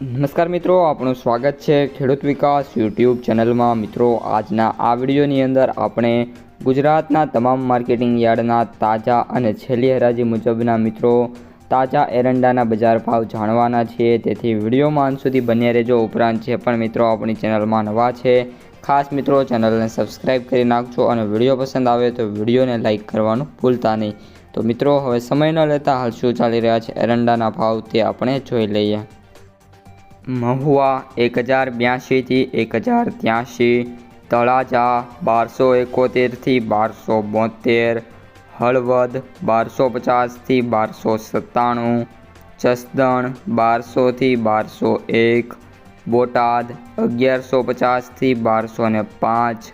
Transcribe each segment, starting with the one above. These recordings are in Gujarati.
નમસ્કાર મિત્રો આપણું સ્વાગત છે ખેડૂત વિકાસ યુટ્યુબ ચેનલમાં. મિત્રો, આજના આ વિડીયોની અંદર આપણે ગુજરાતના તમામ માર્કેટિંગ યાર્ડના તાજા અને છેલ્લી હરાજી મુજબના મિત્રો, તાજા એરંડાના બજાર ભાવ જાણવાના છીએ. તેથી વિડીયોમાં અંત સુધી બન્યા રહેજો. ઉપરાંત જે પણ મિત્રો આપણી ચેનલમાં નવા છે, ખાસ મિત્રો ચેનલને સબસ્ક્રાઈબ કરી નાખજો અને વીડિયો પસંદ આવે તો વિડીયોને લાઇક કરવાનું ભૂલતા નહીં. તો મિત્રો, હવે સમય ન લેતા હાલ શું ચાલી રહ્યા છે? એરંડાના ભાવ તે આપણે જોઈ લઈએ. મહુવા એક હજાર બ્યાસીથી એક હજાર ત્યાંસી તળાજા બારસો એકોતેરથી બારસો બોતેર હળવદ બારસો પચાસથી બારસો સત્તાણું જસદણ બારસોથી બારસો એક બોટાદ અગિયારસો પચાસથી બારસો ને પાંચ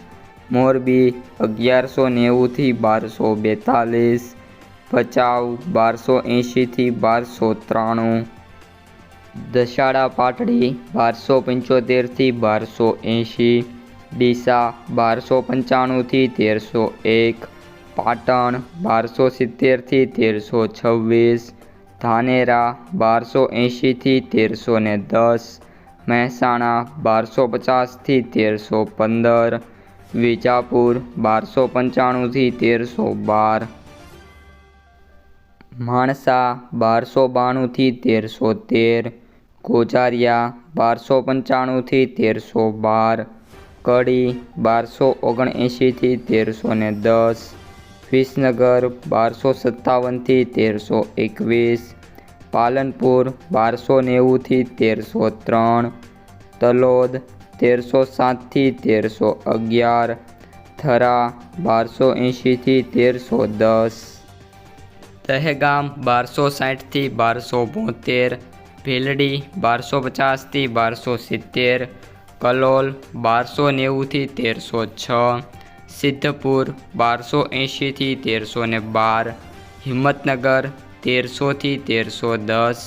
મોરબી અગિયારસો નેવુંથી બારસો બેતાલીસ ભચાઉ બારસો એંશીથી બારસો ત્રાણું દશાડા પાટડી બારસો પંચોતેરથી બારસો એંશી, ડીસા બારસો પંચાણુંથી તેરસો એક, પાટણ બારસો સિત્તેરથી તેરસો છવ્વીસ, ધાનેરા બારસો એંશીથી તેરસો ને દસ, મહેસાણા બારસો પચાસથી તેરસો પંદર, વિજાપુર બારસો પંચાણુંથી તેરસો બાર, માણસા બારસો બાણુંથી તેરસો તેર ગોજારિયા બારસો પંચાણુંથી તેરસો બાર, કડી બારસો ઓગણએંશીથી તેરસો ને દસ, વિસનગર બારસો સત્તાવનથી તેરસો એકવીસ, પાલનપુર બારસો નેવુંથી તેરસો ત્રણ, તલોદ તેરસો સાતથી તેરસો અગિયાર, થરા બારસો એંશીથી તેરસો દસ, દહેગામ બારસો સાઠથી બારસો બોતેર ભીલડી બારસો પચાસથી બારસો સિત્તેર, કલોલ બારસો નેવુંથી તેરસો છ, સિદ્ધપુર બારસો એંશીથી તેરસો ને બાર, હિંમતનગર તેરસોથી તેરસો દસ,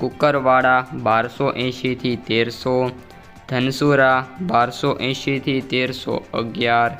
કુકરવાડા બારસો એંશીથી તેરસો, ધનસુરા બારસો એંશીથી તેરસો અગિયાર